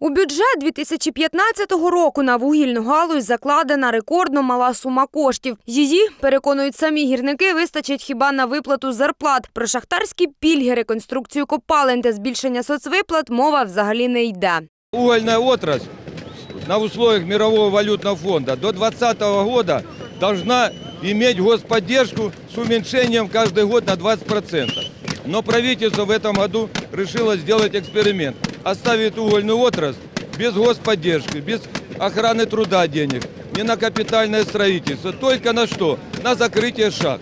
У бюджет 2015 року на вугільну галузь закладена рекордно мала сума коштів. Її, переконують самі гірники, вистачить хіба на виплату зарплат. Про шахтарські пільги, реконструкцію копалень та збільшення соцвиплат мова взагалі не йде. Угольная отрасль на условиях Мирового валютного фонда до 2020 года должна иметь господдержку с уменьшением каждый год на 20%. Но правительство в этом году решило сделать эксперимент. Оставить угольную отрасль без господдержки, без охраны труда денег, не на капитальное строительство, только на что? На закрытие шахт.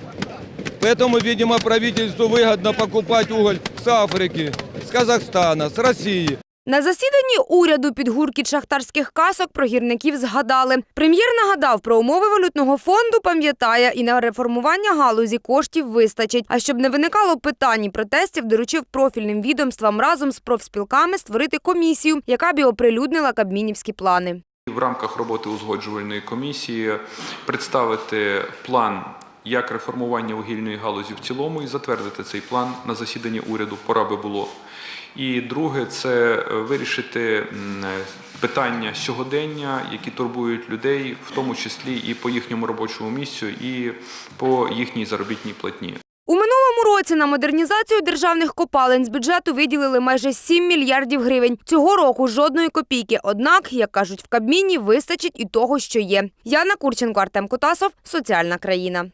Поэтому, видимо, правительству выгодно покупать уголь с Африки, с Казахстана, с России. На засіданні уряду під гуркіт шахтарських касок про гірників згадали. Прем'єр нагадав про умови валютного фонду, пам'ятає, і на реформування галузі коштів вистачить. А щоб не виникало питань і протестів, доручив профільним відомствам разом з профспілками створити комісію, яка б оприлюднила кабмінівські плани. В рамках роботи узгоджувальної комісії представити план як реформування вугільної галузі в цілому і затвердити цей план на засіданні уряду. Пора би було. І друге, це е, вирішити е, питання сьогодення, які турбують людей, в тому числі і по їхньому робочому місцю, і по їхній заробітній платні. У минулому році на модернізацію державних копалень з бюджету виділили майже 7 мільярдів гривень. Цього року жодної копійки. Однак, як кажуть в Кабміні, вистачить і того, що є. Яна Курченко, Артем Котасов, Соціальна країна.